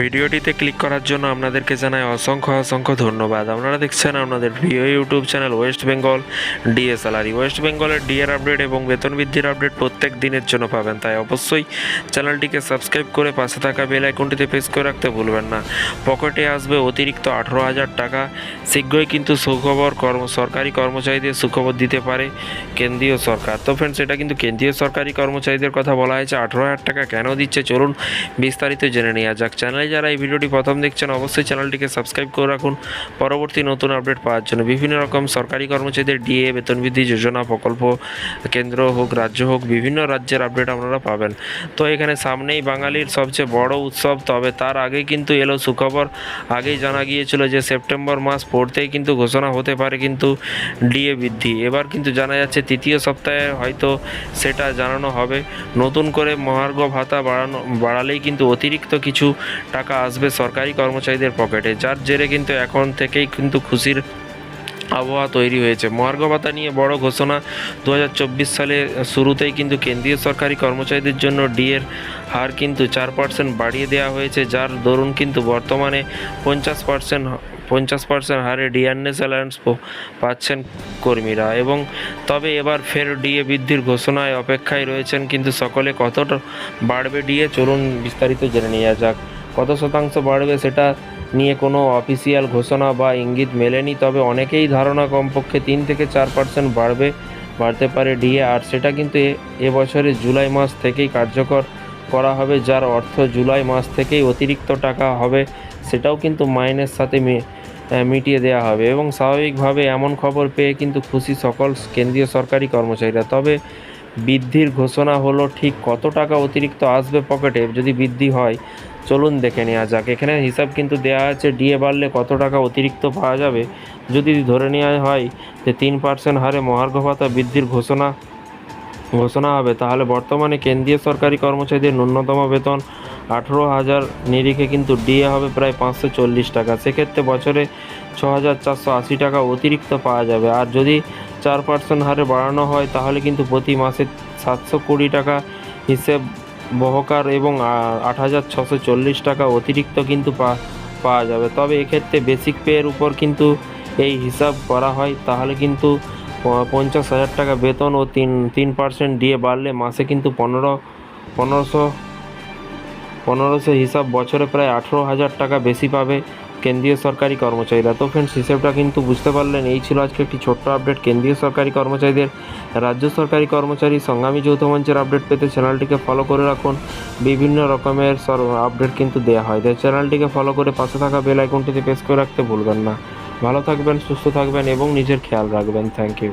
ভিডিওটিতে ক্লিক করার জন্য আপনাদেরকে জানাই অসংখ্য অসংখ্য ধন্যবাদ। আপনারা দেখছেন আপনাদের প্রিয় ইউটিউব চ্যানেল ওয়েস্ট বেঙ্গল ডিএসএলআরই ওয়েস্ট বেঙ্গলের ডিএর আপডেট এবং বেতন বৃদ্ধির আপডেট প্রত্যেক দিনের জন্য পাবেন। তাই অবশ্যই চ্যানেলটিকে সাবস্ক্রাইব করে পাশে থাকা বেল আইকনটিতে প্রেস করে রাখতে ভুলবেন না। পকেটে আসবে অতিরিক্ত আঠেরো হাজার টাকা। শীঘ্রই কিন্তু সুখবর কর্ম, সরকারি কর্মচারীদের সুখবর দিতে পারে কেন্দ্রীয় সরকার। তো ফ্রেন্ডস এটা কিন্তু কেন্দ্রীয় সরকারি কর্মচারীদের কথা বলা হয়েছে। আঠেরো হাজার টাকা কেন দিচ্ছে? চলুন বিস্তারিত জেনে নেওয়া যাক। চ্যানেলে যারা এই ভিডিওটি প্রথম দেখছেন, অবশ্যই চ্যানেলটিকে সাবস্ক্রাইব করে রাখুন। পরবর্তী নতুন আপডেট পাওয়ার জন্য বিভিন্ন রকম সরকারি কর্মচারীদের ডিএ, বেতন বৃদ্ধি যোজনা, প্রকল্প কেন্দ্র হোক, রাজ্য হোক, বিভিন্ন রাজ্যের আপডেট আপনারা পাবেন। তো এখানে সামনেই বাঙালির সবচেয়ে বড় উৎসব, তবে তার আগে কিন্তু এলো সুখবর। আগেই জানা গিয়েছিল যে সেপ্টেম্বর মাস পড়তেই কিন্তু ঘোষণা হতে পারে কিন্তু ডিএ বৃদ্ধি। এবার কিন্তু জানা যাচ্ছে তৃতীয় সপ্তাহে হয়তো সেটা জানানো হবে। নতুন করে মহার্ঘ ভাতা বাড়ানো, বাড়ালেই কিন্তু অতিরিক্ত কিছু টাকা আসবে সরকারি কর্মচারীদের পকেটে, যার জেরে কিন্তু এখন থেকেই কিন্তু খুশির আবহাওয়া তৈরি হয়েছে। মহার্ঘ ভাতা নিয়ে বড় ঘোষণা দু হাজার চব্বিশ সালে শুরুতেই কিন্তু কেন্দ্রীয় সরকারি কর্মচারীদের জন্য ডিএর হার কিন্তু চার পার্সেন্ট বাড়িয়ে দেওয়া হয়েছে, যার দরুন কিন্তু বর্তমানে পঞ্চাশ পার্সেন্ট পঞ্চাশ পার্সেন্ট হারে ডিআরএস অ্যালায়েন্স পাচ্ছেন কর্মীরা। এবং তবে এবার ফের ডিএ বৃদ্ধির ঘোষণায় অপেক্ষায় রয়েছেন কিন্তু সকলে কতটা বাড়বে ডিএ, চলুন বিস্তারিত জেনে নেওয়া যাক। কত শতাংশ বাড়বে সেটা নিয়ে কোনো অফিসিয়াল ঘোষণা বা ইঙ্গিত মেলেনি, তবে অনেকেই ধারণা কমপক্ষে তিন থেকে চার পার্সেন্ট বাড়বে, বাড়তে পারে ডিএ। আর সেটা কিন্তু এবছরের জুলাই মাস থেকেই কার্যকর করা হবে, যার অর্থ জুলাই মাস থেকেই অতিরিক্ত টাকা হবে, সেটাও কিন্তু মাইনের সাথে মিটিয়ে দেওয়া হবে। এবং স্বাভাবিকভাবে এমন খবর পেয়ে কিন্তু খুশি সকল কেন্দ্রীয় সরকারি কর্মচারীরা। তবে বৃদ্ধির ঘোষণা হলো, ঠিক কত টাকা অতিরিক্ত আসবে পকেটে যদি বৃদ্ধি হয়? চলুন দেখে নেওয়া যাক। এখানে হিসাব কিন্তু দেওয়া আছে ডিএ বাড়লে কত টাকা অতিরিক্ত পাওয়া যাবে? যদি ধরে নেওয়া হয় যে তিন পার্সেন্ট হারে মহার্ঘ ভাতা বৃদ্ধির ঘোষণা ঘোষণা হবে, তাহলে বর্তমানে কেন্দ্রীয় সরকারি কর্মচারীদের ন্যূনতম বেতন আঠেরো হাজার, নিরিখে কিন্তু ডিএ হবে প্রায় পাঁচশো চল্লিশ টাকা। সেক্ষেত্রে বছরে ছ হাজার চারশো আশি টাকা অতিরিক্ত পাওয়া যাবে। আর যদি চার পার্সেন্ট হারে বাড়ানো হয়, তাহলে কিন্তু প্রতি মাসে সাতশো কুড়ি টাকা হিসেব বহকার এবং আট হাজার ছশো চল্লিশ টাকা অতিরিক্ত কিন্তু পাওয়া যাবে। তবে এক্ষেত্রে বেসিক পেয়ের উপর কিন্তু এই হিসাব করা হয়, তাহলে কিন্তু পঞ্চাশ হাজার টাকা বেতন ও তিন তিন পার্সেন্ট দিয়ে বাড়লে মাসে কিন্তু পনেরো, পনেরোশো পনেরোশো হিসাব বছরে প্রায় আঠেরো হাজার টাকা বেশি পাবে। কেন্দ্রীয় সরকারি কর্মচারীরা। তো ফ্রেন্ডস হিসেবটা কিন্তু বুঝতে পারলেন, এই ছিল আজকে একটি ছোট্ট আপডেট কেন্দ্রীয় সরকারি কর্মচারীদের, রাজ্য সরকারি কর্মচারী সংগ্রামী যৌথ মঞ্চের আপডেট পেতে চ্যানেলটিকে ফলো করে রাখুন। বিভিন্ন রকমের আপডেট কিন্তু দেওয়া হয়। তাই চ্যানেলটিকে ফলো করে পাশে থাকা বেল আইকনটিতে প্রেস করে রাখতে ভুলবেন না। ভালো থাকবেন, সুস্থ থাকবেন এবং নিজের খেয়াল রাখবেন। Thank you